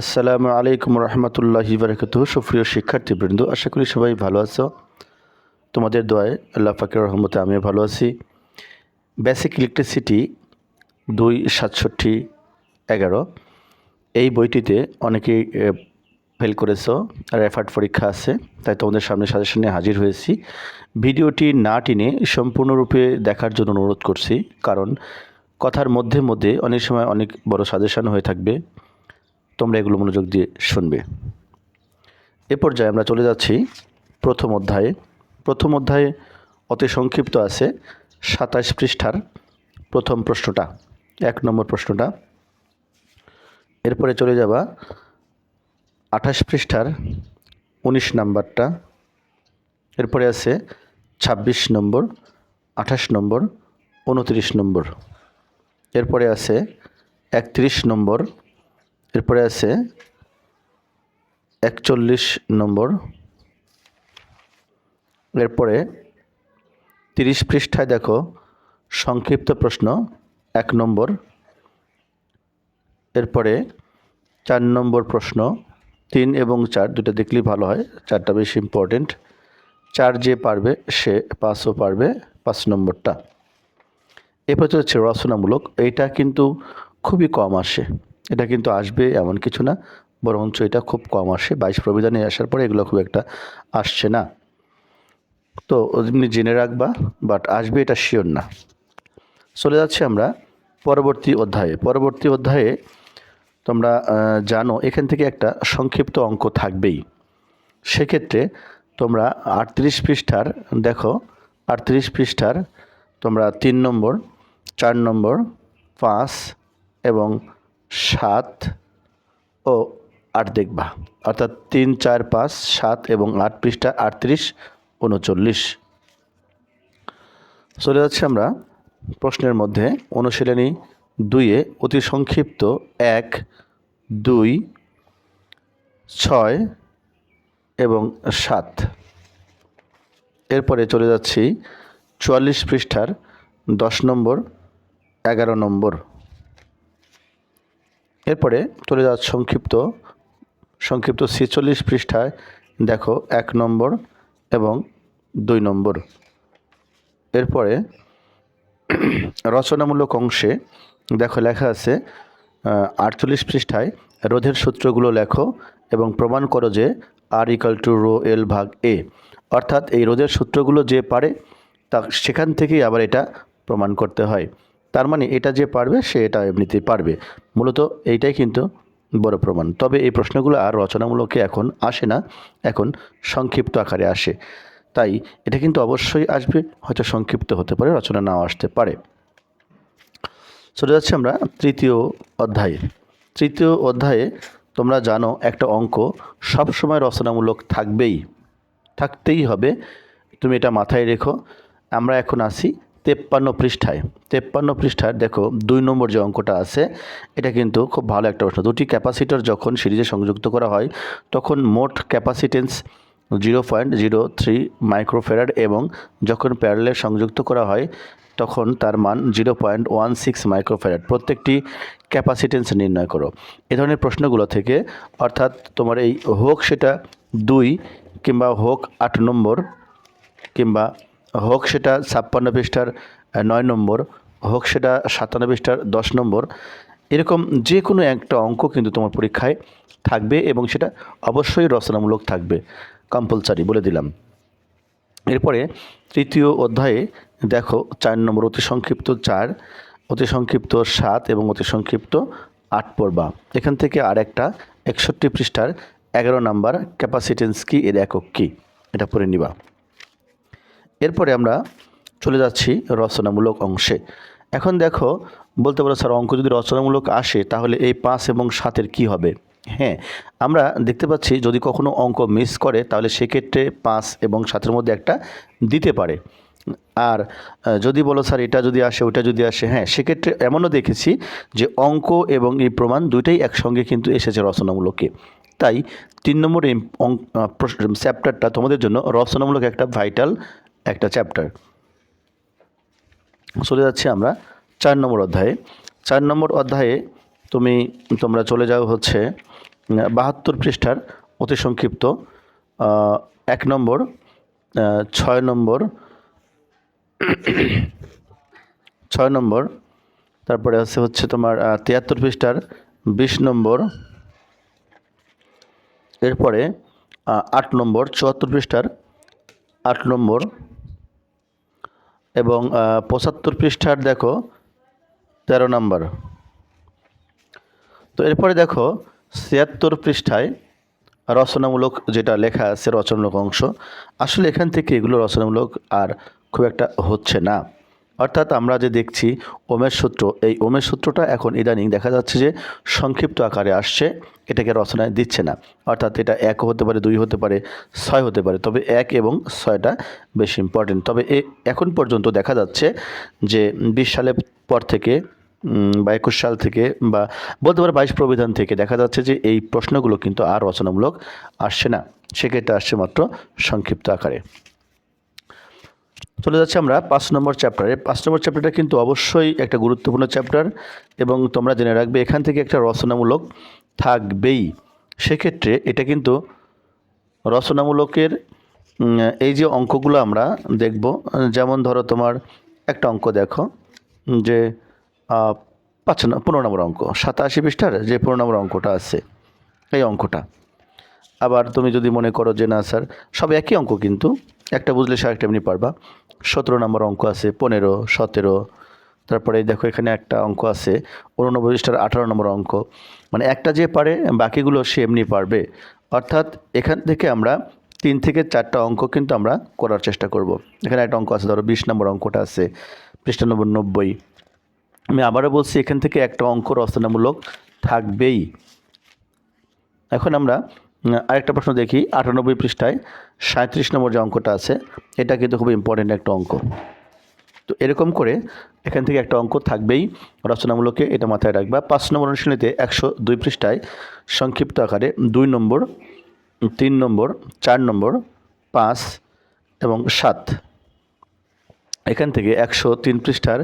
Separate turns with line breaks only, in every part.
আসসালামু আলাইকুম রহমতুল্লাহ বারকাত সুপ্রিয় শিক্ষার্থীবৃন্দ, আশা করি সবাই ভালো আছো। তোমাদের দোয়ায় আল্লাহ ফাকির রহমতে আমিও ভালো আছি। বেসিক ইলেকট্রিসিটি দুই সাতষট্টি এগারো। এই বইটিতে অনেকেই ফেল করেছ আর এফার্ট পরীক্ষা আছে, তাই তোমাদের সামনে সাজেশন হাজির হয়েছি। ভিডিওটি না টেনে সম্পূর্ণরূপে দেখার জন্য অনুরোধ করছি, কারণ কথার মধ্যে মধ্যে অনেক সময় অনেক বড় সাজেশন হয়ে থাকবে। তোমরা এগুলো মনোযোগ দিয়ে শুনবে। এ পর্যায়ে আমরা চলে যাচ্ছি প্রথম অধ্যায়ে। প্রথম অধ্যায়ে অতি সংক্ষিপ্ত আছে সাতাশ পৃষ্ঠার প্রথম প্রশ্নটা, এক নম্বর প্রশ্নটা। এরপরে চলে যাবা আঠাশ পৃষ্ঠার উনিশ নাম্বারটা। এরপরে আছে ছাব্বিশ নম্বর, আঠাশ নম্বর, উনত্রিশ নম্বর। এরপরে আছে একত্রিশ নম্বর এরপরে আছে একচল্লিশ নম্বর। এরপরে তিরিশ পৃষ্ঠায় দেখো, সংক্ষিপ্ত প্রশ্ন, এক নম্বর। এরপরে চার নম্বর প্রশ্ন, তিন এবং চার, দুটো দেখলেই ভালো হয়, চারটা বেশি ইম্পর্টেন্ট চার যে পারবে, সে পাঁচও পারবে, পাঁচ নম্বরটা। এরপর হচ্ছে রচনামূলক, এইটা কিন্তু খুবই কম আসে। এটা কিন্তু আসবে এমন কিছু না, বরঞ্চ এটা খুব কম আসে। বাইশ প্রবিধানে আসার পরে এগুলো খুব একটা আসছে না। তো এমনি জেনে রাখবা বাট আসবে এটা শিওর না। চলে যাচ্ছি আমরা পরবর্তী অধ্যায়ে। পরবর্তী অধ্যায়ে তোমরা জানো এখান থেকে একটা সংক্ষিপ্ত অঙ্ক থাকবেই। সেক্ষেত্রে তোমরা আটত্রিশ পৃষ্ঠার, দেখো, আটত্রিশ পৃষ্ঠার তোমরা তিন নম্বর, চার নম্বর, পাঁচ এবং সাত ও আট দেখবা। অর্থাৎ তিন, চার, পাঁচ, সাত এবং আট পৃষ্ঠা আটত্রিশ, উনচল্লিশ। চলে যাচ্ছি আমরা প্রশ্নের মধ্যে। অনুশীলনী দুইয়ে অতি সংক্ষিপ্ত এক, দুই, ছয় এবং সাত। এরপরে চলে যাচ্ছি চুয়াল্লিশ পৃষ্ঠার দশ নম্বর, এগারো নম্বর। এরপরে চলে যাচ্ছে সংক্ষিপ্ত সংক্ষিপ্ত ছেচল্লিশ পৃষ্ঠায় দেখো এক নম্বর এবং দুই নম্বর। এরপরে রচনামূলক অংশে দেখো লেখা আছে আটচল্লিশ পৃষ্ঠায় রোধের সূত্রগুলো লেখো এবং প্রমাণ করো যে R equal to rho L ভাগ এ অর্থাৎ এই রোধের সূত্রগুলো যে পারে, তা সেখান থেকেই আবার এটা প্রমাণ করতে হয়। তার মানে এটা যে পারবে, সে এটা এমনিতেই পারবে। মূলত এইটাই কিন্তু বড় প্রমাণ। তবে এই প্রশ্নগুলো আর রচনামূলকে এখন আসে না, এখন সংক্ষিপ্ত আকারে আসে। তাই এটা কিন্তু অবশ্যই আসবে, হয়তো সংক্ষিপ্ত হতে পারে, রচনা নাও আসতে পারে। চলে যাচ্ছে আমরা তৃতীয় অধ্যায়ে। তৃতীয় অধ্যায়ে তোমরা জানো একটা অঙ্ক সবসময় রচনামূলক থাকবেই, থাকতেই হবে। তুমি এটা মাথায় রেখো, আমরা এখন আসি তেপ্পান্ন পৃষ্ঠায়। তেপ্পান্ন পৃষ্ঠায় দেখো, দুই নম্বর যে অঙ্কটা আছে, এটা কিন্তু খুব ভালো একটা প্রশ্ন। দুটি ক্যাপাসিটর যখন সিরিজে সংযুক্ত করা হয়, তখন মোট capacitance zero point zero three microfarad এবং যখন প্যারালে সংযুক্ত করা হয়, তখন তার মান zero point one six microfarad প্রত্যেকটি ক্যাপাসিটেন্স নির্ণয় করো। এ ধরনের প্রশ্নগুলো থেকে, অর্থাৎ তোমার এই হোক সেটা দুই কিংবা হোক আট নম্বর কিংবা হোক সেটা ছাপ্পান্ন পৃষ্ঠার নয় নম্বর, হোক সেটা সাতান্ন পৃষ্ঠার, দশ নম্বর, এরকম যে কোনো একটা অঙ্ক কিন্তু তোমার পরীক্ষায় থাকবে এবং সেটা অবশ্যই রচনামূলক থাকবে। কম্পালসারি বলে দিলাম। এরপরে তৃতীয় অধ্যায়ে দেখো চার নম্বর অতি সংক্ষিপ্ত চার, অতি সংক্ষিপ্ত সাত এবং অতি সংক্ষিপ্ত আট পড়বা। এখান থেকে আর একটা একষট্টি পৃষ্ঠার এগারো নাম্বার ক্যাপাসিটেন্স কি? এর একক কী? এটা পড়ে নিবা। এরপরে আমরা চলে যাচ্ছি রচনামূলক অংশে। এখন দেখো, বলতে পারো স্যার, অঙ্ক যদি রচনামূলক আসে, তাহলে এই পাঁচ এবং সাতের কি হবে? হ্যাঁ আমরা দেখতে পাচ্ছি যদি কখনো অঙ্ক মিস করে, তাহলে সেক্ষেত্রে পাঁচ এবং সাতের মধ্যে একটা দিতে পারে। আর যদি বলো স্যার, এটা যদি আসে ওটা যদি আসে হ্যাঁ সেক্ষেত্রে এমনও দেখেছি যে অঙ্ক এবং এই প্রমাণ দুইটাই একসঙ্গে কিন্তু এসেছে রচনামূলকে। তাই তিন নম্বর চ্যাপ্টারটা তোমাদের জন্য রচনামূলক একটা ভাইটাল একটা চ্যাপ্টার চলে যাচ্ছি আমরা চার নম্বর অধ্যায়ে। চার নম্বর অধ্যায়ে তুমি, তোমরা চলে যাও হচ্ছে বাহাত্তর পৃষ্ঠার অতি সংক্ষিপ্ত এক নম্বর ছয় নম্বর ছয় নম্বর, তারপরে আছে হচ্ছে তোমার তিয়াত্তর পৃষ্ঠার বিশ নম্বর, এরপরে আট নম্বর, চুয়াত্তর পৃষ্ঠার আট নম্বর এবং পঁচাত্তর পৃষ্ঠার দেখো, তেরো নম্বর। তো এরপরে দেখো, ছিয়াত্তর পৃষ্ঠায় রচনামূলক যেটা লেখা আছে রচনামূলক অংশ, আসলে এখান থেকে এগুলো রচনামূলক আর খুব একটা হচ্ছে না। অর্থাৎ আমরা যে দেখছি ওমের সূত্র, এই ওমের সূত্রটা এখন ইদানিং দেখা যাচ্ছে যে সংক্ষিপ্ত আকারে আসছে, এটাকে রচনায় দিচ্ছে না। অর্থাৎ এটা এক হতে পারে, দুই হতে পারে, ছয় হতে পারে, তবে এক এবং ছয়টা বেশি ইম্পর্টেন্ট তবে এ, এখন পর্যন্ত দেখা যাচ্ছে যে বিশ সালের পর থেকে বা একুশ সাল থেকে, বা বলতে পারে বাইশ প্রবিধান থেকে দেখা যাচ্ছে যে এই প্রশ্নগুলো কিন্তু আর রচনামূলক আসছে না। সেক্ষেত্রে আসছে মাত্র সংক্ষিপ্ত আকারে। চলে যাচ্ছে আমরা পাঁচ নম্বর চ্যাপ্টারে পাঁচ নম্বর চ্যাপ্টারটা কিন্তু অবশ্যই একটা গুরুত্বপূর্ণ চ্যাপ্টার এবং তোমরা জেনে রাখবে, এখান থেকে একটা রচনামূলক থাকবেই। সেক্ষেত্রে এটা কিন্তু রচনামূলকের এই যে অঙ্কগুলো আমরা দেখব, যেমন ধরো তোমার একটা অঙ্ক দেখো, যে পাঁচ পনেরো নম্বর অঙ্ক, সাতাশি পৃষ্ঠার যে পনেরো নম্বর অঙ্কটা আছে, এই অঙ্কটা। আবার তুমি যদি মনে করো যে না, স্যার, সব একই অঙ্ক কিন্তু। একটা বুঝলে সে একটা এমনি পারবা। সতেরো নম্বর অঙ্ক আছে, পনেরো, সতেরো। তারপরে দেখো এখানে একটা অঙ্ক আছে পৃষ্ঠার আঠারো নম্বর অঙ্ক। মানে একটা যে পারে, বাকিগুলো সে এমনি পারবে। অর্থাৎ এখান থেকে আমরা তিন থেকে চারটা অঙ্ক কিন্তু আমরা করার চেষ্টা করব। এখানে একটা অঙ্ক আছে, ধরো বিশ নম্বর অঙ্কটা আছে, পৃষ্ঠা নম্বর নব্বই। আমি আবারও বলছি, এখান থেকে একটা অঙ্ক রচনামূলক থাকবেই। এখন আমরা আরেকটা প্রশ্ন দেখি, আটানব্বই পৃষ্ঠায় সাঁত্রিশ নম্বর যে অঙ্কটা আছে, এটা কিন্তু খুব ইম্পর্টেন্ট একটা অঙ্ক। তো এরকম করে এখান থেকে একটা অঙ্ক থাকবেই, রচনামূলকে এটা মাথায় রাখবা। পাঁচ নম্বর অনুশীলনীতে একশো দুই পৃষ্ঠায় সংক্ষিপ্ত আকারে দুই নম্বর, তিন নম্বর, চার নম্বর, পাঁচ এবং সাত। এখান থেকে একশো তিন পৃষ্ঠার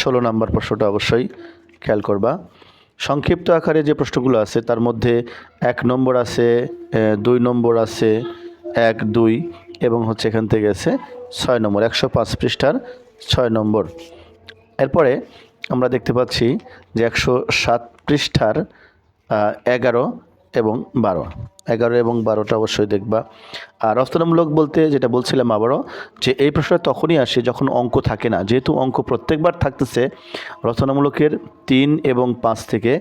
ষোলো নম্বর প্রশ্নটা অবশ্যই খেয়াল করবা। সংক্ষিপ্ত আকারে যে প্রশ্নগুলো আছে, তার মধ্যে এক নম্বর আছে দুই নম্বর আছে, এক, দুই, এবং হচ্ছে এখান থেকে আছে ছয় নম্বর, একশো পাঁচ পৃষ্ঠার ছয় নম্বর। এরপরে আমরা দেখতে পাচ্ছি যে একশো সাত পৃষ্ঠার এগারো এবং বারো। এগারো এবং বারোটা অবশ্যই দেখবা। আর রচনামূলক বলতে যেটা বলছিলাম আবারও, যে এই প্রশ্নটা তখনই আসে যখন অঙ্ক থাকে না। যেহেতু অঙ্ক প্রত্যেকবার থাকতেছে, রচনামূলকের তিন এবং পাঁচ থেকে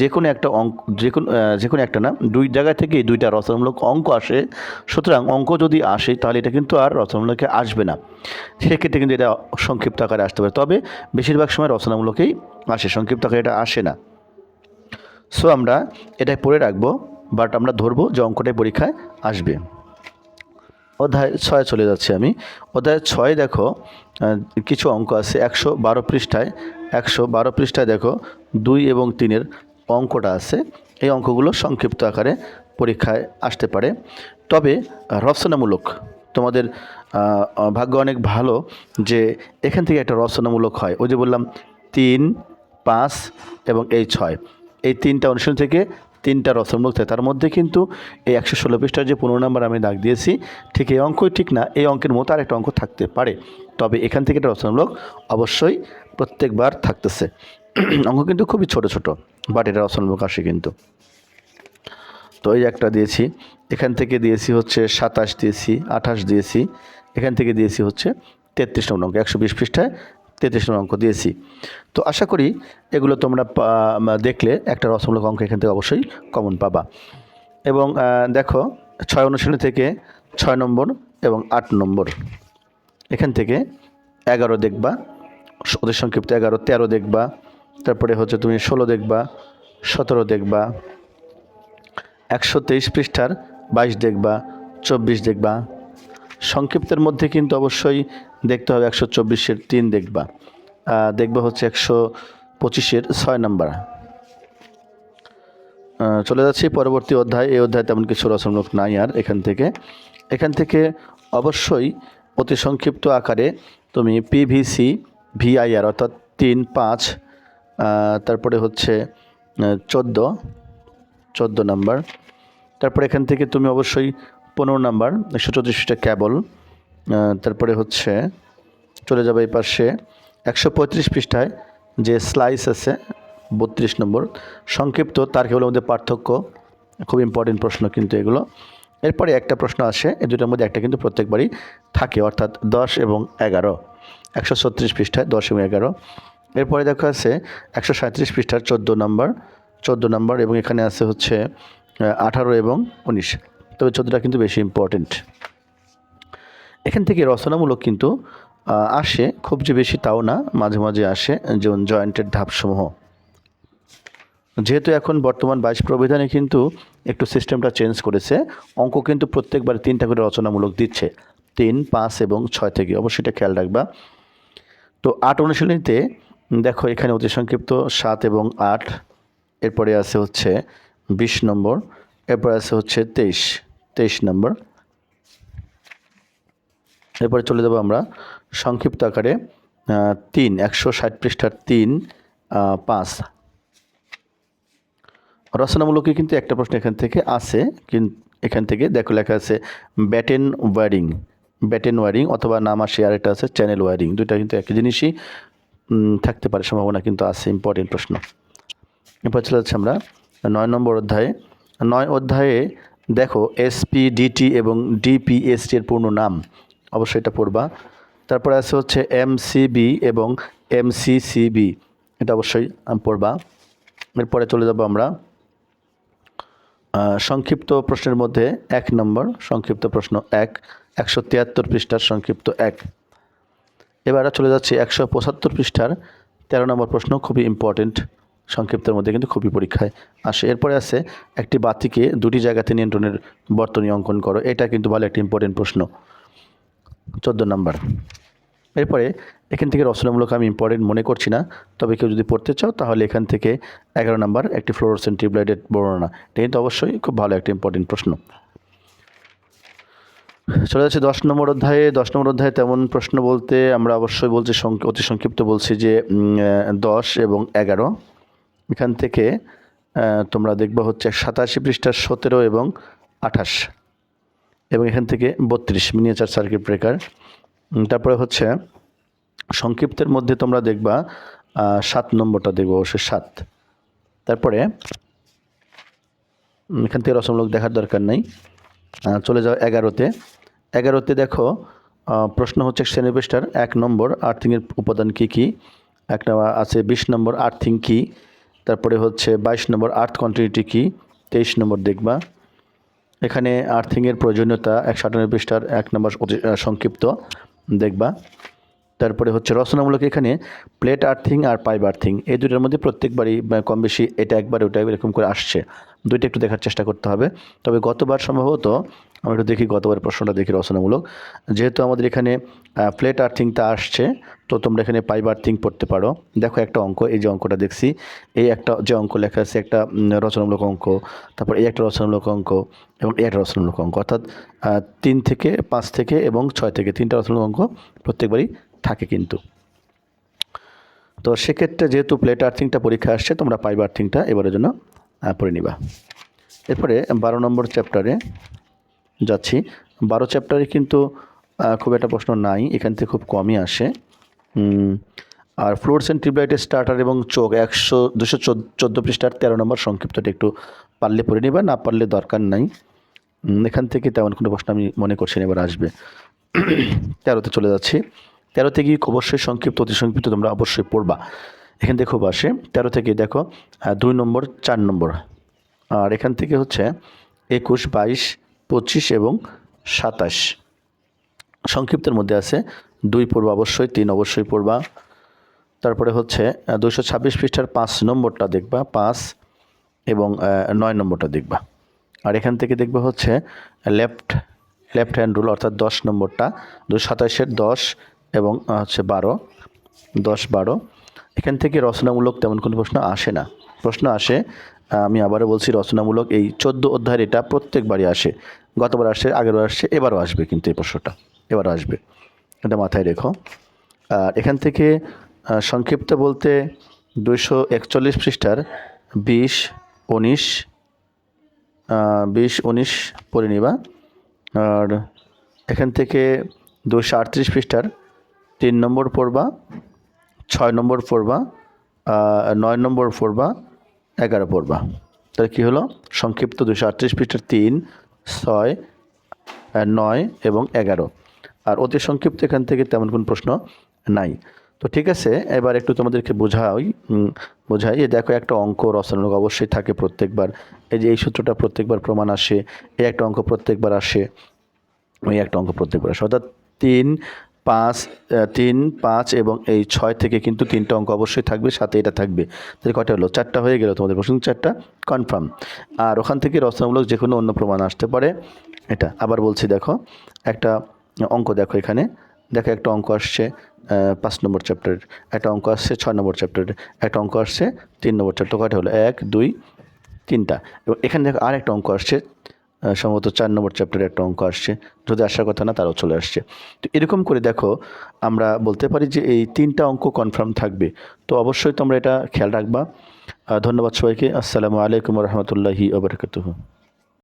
যে কোনো একটা অঙ্ক যে কোনো যে কোনো একটা না, দুই জায়গা থেকেই দুইটা রচনামূলক অঙ্ক আসে। সুতরাং অঙ্ক যদি আসে, তাহলে এটা কিন্তু আর রচনামূলকে আসবে না। সেক্ষেত্রে কিন্তু এটা সংক্ষিপ্ত আকারে আসতে পারে। তবে বেশিরভাগ সময় রচনামূলকেই আসে, সংক্ষিপ্ত আকারে এটা আসে না। সো আমরা এটাই পড়ে রাখব বাট আমরা ধরবো যে অঙ্কটাই পরীক্ষায় আসবে। অধ্যায় ছয় চলে যাচ্ছে আমি। অধ্যায় ছয় দেখো কিছু অঙ্ক আছে, একশো বারো পৃষ্ঠায়, একশো বারো পৃষ্ঠায় দেখো, দুই এবং তিনের অঙ্কটা আছে। এই অঙ্কগুলো সংক্ষিপ্ত আকারে পরীক্ষায় আসতে পারে। তবে রচনামূলক, তোমাদের ভাগ্য অনেক ভালো যে এখান থেকে একটা রচনামূলক হয়। ওই যে বললাম, তিন, পাঁচ এবং এই ছয়। এই তিনটা অনুশীলন থেকে তিনটা রচনামূলক থাকে। তার মধ্যে কিন্তু এই একশো ষোলো পৃষ্ঠার যে পনেরো নাম্বার আমি দাগ দিয়েছি, ঠিক এই অঙ্কই ঠিক না, এই অঙ্কের মতো আরেকটা অঙ্ক থাকতে পারে। তবে এখান থেকে একটা রচনামূলক অবশ্যই প্রত্যেকবার থাকতেছে। অঙ্ক কিন্তু খুবই ছোট ছোট বাট এটা রচনামূলক আসে কিন্তু। তো এই একটা দিয়েছি, এখান থেকে দিয়েছি হচ্ছে সাতাশ দিয়েছি, আঠাশ দিয়েছি, এখান থেকে দিয়েছি হচ্ছে তেত্রিশ নম্বর অঙ্ক, একশো বিশ পৃষ্ঠায় তেত্রিশ নম্বর অঙ্ক দিয়েছি। তো আশা করি এগুলো তোমরা দেখলে একটা রসমূলক অঙ্ক এখান থেকে অবশ্যই কমন পাবা। এবং দেখো, ছয় অনুশীলনী থেকে ছয় নম্বর এবং আট নম্বর। এখান থেকে এগারো দেখবা, অতি সংক্ষিপ্ত এগারো, তেরো দেখবা, তারপরে হচ্ছে তুমি ষোলো দেখবা, সতেরো দেখবা, একশো তেইশ পৃষ্ঠার বাইশ দেখবা, চব্বিশ দেখবা সংক্ষিপ্তের মধ্যে কিন্তু অবশ্যই দেখতে হবে একশো চব্বিশের তিন দেখবা। দেখবা হচ্ছে একশো পঁচিশের ছয় নাম্বার। চলে যাচ্ছি পরবর্তী অধ্যায়। এই অধ্যায় তেমন কিছু রচনামূলক নাই আর এখান থেকে। এখান থেকে অবশ্যই অতি সংক্ষিপ্ত আকারে তুমি পিভিসি ভিআইআর অর্থাৎ তিন, পাঁচ তারপরে হচ্ছে চোদ্দ চোদ্দ নাম্বার। তারপরে এখান থেকে তুমি অবশ্যই পনেরো নাম্বার, একশো চৌত্রিশ পৃষ্ঠা ক্যাবল। তারপরে হচ্ছে চলে যাবে এই পাশে একশো পঁয়ত্রিশ পৃষ্ঠায় যে স্লাইস আছে, বত্রিশ নম্বর। সংক্ষিপ্ত, তার কেবলের মধ্যে পার্থক্য, খুব ইম্পর্টেন্ট প্রশ্ন কিন্তু এগুলো। এরপরে একটা প্রশ্ন আসে, এই দুটোর মধ্যে একটা কিন্তু প্রত্যেকবারই থাকে, অর্থাৎ দশ এবং এগারো। একশো ছত্রিশ পৃষ্ঠায় দশ এবং এগারো। এরপরে দেখা আছে একশো সাঁত্রিশ পৃষ্ঠার চোদ্দ নম্বর চোদ্দ নম্বর এবং এখানে আছে হচ্ছে, আঠারো এবং উনিশ। তবে চোদ্দোটা কিন্তু বেশি ইম্পর্টেন্ট এখান থেকে রচনামূলক কিন্তু আসে, খুব যে বেশি তাও না, মাঝে মাঝে আসে, যেমন জয়েন্টের ধাপসমূহ। যেহেতু এখন বর্তমান বাইশ প্রবিধানে কিন্তু একটু সিস্টেমটা চেঞ্জ করেছে, অঙ্ক কিন্তু প্রত্যেকবার তিনটা করে রচনামূলক দিচ্ছে, তিন, পাঁচ এবং ছয় থেকে। অবশ্যই এটা খেয়াল রাখবা। তো আট অনুশীলনীতে, দেখো এখানে অতি সংক্ষিপ্ত সাত এবং আট, এরপরে আছে হচ্ছে বিশ নম্বর, এরপরে আছে হচ্ছে তেইশ। তেইশ নম্বর। এরপরে চলে যাব আমরা সংক্ষিপ্ত আকারে তিন, একশো ষাট পৃষ্ঠার তিন পাঁচ। রচনামূলকে কিন্তু একটা প্রশ্ন এখান থেকে আছে কিন্তু এখান থেকে দেখো লেখা আছে, ব্যাটেন ওয়ারিং ব্যাটেন ওয়ারিং অথবা নাম আসে আর একটা আছে, চ্যানেল ওয়ারিং। দুইটা কিন্তু একই জিনিসই থাকতে পারে, সম্ভাবনা কিন্তু আছে ইম্পর্টেন্ট প্রশ্ন। এরপর চলে যাচ্ছে আমরা, নয় নম্বর অধ্যায়ে। নয় অধ্যায়ে দেখো এসপিডিটি এবং ডিপিএসটি এর পূর্ণ নাম। অবশ্যই এটা পড়বা। তারপরে আছে হচ্ছে এমসিবি এবং এমসিসিবি এটা অবশ্যই পড়বা। এরপরে চলে যাব আমরা সংক্ষিপ্ত প্রশ্নের মধ্যে এক নম্বর, সংক্ষিপ্ত প্রশ্ন এক, একশো তিয়াত্তর পৃষ্ঠার সংক্ষিপ্ত এক। এবার চলে যাচ্ছে একশো পঁচাত্তর পৃষ্ঠার তেরো নম্বর প্রশ্ন, খুবই ইম্পর্টেন্ট সংক্ষিপ্তের মধ্যে কিন্তু খুবই পরীক্ষায় আসে। এরপরে আছে একটি বাতিকে দুটি জায়গাতে নিয়ন্ত্রণের বর্তনী অঙ্কন করো। এটা কিন্তু ভালো একটা ইম্পর্টেন্ট প্রশ্ন। চোদ্দ নাম্বার। এরপরে এখান থেকে রচনামূলক আমি ইম্পর্টেন্ট মনে করছি না, তবে কেউ যদি পড়তে চাও তাহলে এখান থেকে এগারো নাম্বার একটি ফ্লোরোসেন্ট টিউবলাইটের বর্ণনা। এটা কিন্তু অবশ্যই খুব ভালো একটা ইম্পর্টেন্ট প্রশ্ন। চলে যাচ্ছে দশ নম্বর অধ্যায়ে। দশ নম্বর অধ্যায়ে তেমন প্রশ্ন বলতে আমরা অবশ্যই বলছি অতি সংক্ষিপ্ত বলছি যে দশ এবং এগারো। এখান থেকে তোমরা দেখবা হচ্ছে সাতাশি পৃষ্ঠার সতেরো এবং আঠাশ। এবং এখান থেকে বত্রিশ মিনিয়েচার সার্কিট ব্রেকার তারপরে হচ্ছে সংক্ষিপ্তের মধ্যে তোমরা দেখবা সাত নম্বরটা দেখব অবশ্যই, সাত। তারপরে এখান থেকে রসমূলক দেখার দরকার নেই। চলে যাও এগারোতে। এগারোতে দেখো প্রশ্ন হচ্ছে শ্রেণীপৃষ্ঠার এক নম্বর আর্থিংয়ের উপাদান কী কী? একটা আছে বিশ নম্বর আর্থিং কী? তারপরে হচ্ছে বাইশ নম্বর আর্থ কন্টিনিউটি কী? তেইশ নম্বর দেখবা। এখানে আর্থিংয়ের প্রয়োজনীয়তা একশো আটানব্বই পৃষ্ঠার এক নম্বর সংক্ষিপ্ত দেখবা। তারপরে হচ্ছে রচনামূলক এখানে প্লেট আর্থিং আর পাইপ আর্থিং এই দুটোর মধ্যে প্রত্যেকবারই কম বেশি এটা একবার ওটা একবার এরকম করে আসছে। দুইটা একটু দেখার চেষ্টা করতে হবে। তবে গতবার সম্ভবত আমরা একটু দেখি গতবার প্রশ্নটা দেখি রচনামূলক, যেহেতু আমাদের এখানে প্লেট আর্থিংটা আসছে, তো তোমরা এখানে পাইপ আর্থিং পড়তে পারো। দেখো একটা অঙ্ক, এই যে অঙ্কটা দেখছি, এই একটা যে অঙ্ক লেখা আছে, একটা রচনামূলক অঙ্ক, তারপর এই একটা রচনামূলক অঙ্ক এবং এই একটা রচনামূলক অঙ্ক, অর্থাৎ তিন থেকে পাঁচ থেকে এবং ছয় থেকে তিনটা রচনামূলক অঙ্ক প্রত্যেকবারই থাকে কিন্তু। তো সেক্ষেত্রে যেহেতু প্লেট আর্থিংটা পরীক্ষা আসছে, তোমরা পাইপ আর্থিংটা এবারের জন্য পড়ে নিবা। এরপরে বারো নম্বর চ্যাপ্টারে যাচ্ছি। বারো চ্যাপ্টারে কিন্তু খুব একটা প্রশ্ন নাই, এখান থেকে খুব কমই আসে। আর ফ্লোরসেন্ট টিউবলাইটের স্টার্টার এবং চোখ, একশো, দুশো চোদ্দ পৃষ্ঠার তেরো নম্বর সংক্ষিপ্তটা একটু পারলে পড়ে নিবা, না পারলে দরকার নাই। এখান থেকে তেমন কোনো প্রশ্ন আমি মনে করছি এবার আসবে। তেরোতে চলে যাচ্ছি। তেরোতে থেকে অবশ্যই সংক্ষিপ্ত, অতি সংক্ষিপ্ত তোমরা অবশ্যই পড়বা। এখান থেকে খুব আসে তেরো থেকে দেখো দুই নম্বর, চার নম্বর। আর এখান থেকে হচ্ছে একুশ, বাইশ, পঁচিশ এবং সাতাশ। সংক্ষিপ্তের মধ্যে আছে, দুই পড়বা অবশ্যই, তিন অবশ্যই পড়বা। তারপরে হচ্ছে দুশো ছাব্বিশ পৃষ্ঠার পাঁচ নম্বরটা দেখবা, পাঁচ এবং নয় নম্বরটা দেখবা। আর এখান থেকে দেখবা হচ্ছে, লেফট লেফট হ্যান্ড রুল অর্থাৎ দশ নম্বরটা দুশো সাতাশের দশ এবং হচ্ছে বারো, দশ, বারো। এখান থেকে রচনামূলক তেমন কোনো প্রশ্ন আসে না। প্রশ্ন আসে আমি আবারও বলছি রচনামূলক এই চোদ্দ অধ্যায়ের এটা প্রত্যেকবারই আসে। গতবার আসে, আগেরবার আসছে, এবারও আসবে কিন্তু এই প্রশ্নটা। এবারও আসবে। এটা মাথায় রেখো। আর এখান থেকে সংক্ষিপ্ত বলতে দুইশো একচল্লিশ পৃষ্ঠার বিশ, উনিশ বিশ, উনিশ পড়ে নিবা। আর এখান থেকে দুশো আটত্রিশ পৃষ্ঠার তিন নম্বর পড়বা, ছয় নম্বর পড়বা নয় নম্বর পড়বা, এগারো পড়বা। তাহলে কী হলো? সংক্ষিপ্ত দুশো আটত্রিশ পৃষ্ঠার তিন, ছয় নয় এবং এগারো। আর অতি সংক্ষিপ্ত এখান থেকে তেমন কোনো প্রশ্ন নাই। তো ঠিক আছে, এবার একটু তোমাদেরকে বোঝাই বোঝাই। যে দেখো একটা অঙ্ক রসায়নিক অবশ্যই থাকে প্রত্যেকবার। এই যে এই সূত্রটা প্রত্যেকবার প্রমাণ আসে, এই একটা অঙ্ক প্রত্যেকবার আসে ওই একটা অঙ্ক প্রত্যেকবার আসে। অর্থাৎ তিন পাঁচ তিন, পাঁচ এবং এই ছয় থেকে কিন্তু তিনটা অঙ্ক অবশ্যই থাকবে, সাথে এটা থাকবে। তাহলে কটা হলো? চারটা হয়ে গেল তোমাদের প্রশ্ন, চারটা? কনফার্ম আর ওখান থেকে রচনামূলক যে কোনো অন্য প্রমাণ আসতে পারে। এটা, আবার বলছি দেখো, একটা অঙ্ক দেখো এখানে। দেখো একটা অঙ্ক আসছে পাঁচ নম্বর চ্যাপ্টারের একটা অঙ্ক আসছে ছয় নম্বর চ্যাপ্টারের একটা অঙ্ক আসছে তিন নম্বর চ্যাপ্টার কয়টা হলো? এক, দুই, তিনটা। এবং এখানে দেখো আর একটা অঙ্ক আসছে সম্ভবত চার নম্বর চ্যাপ্টারে একটা অঙ্ক আসছে। যদি আসার কথা না, তারাও চলে আসছে। তো এরকম করে দেখো, আমরা বলতে পারি যে এই তিনটা অঙ্ক কনফার্ম থাকবে। তো অবশ্যই তোমরা এটা খেয়াল রাখবা। ধন্যবাদ সবাইকে। আসসালামু আলাইকুম রহমতুল্লাহি ওবরাকাতুহ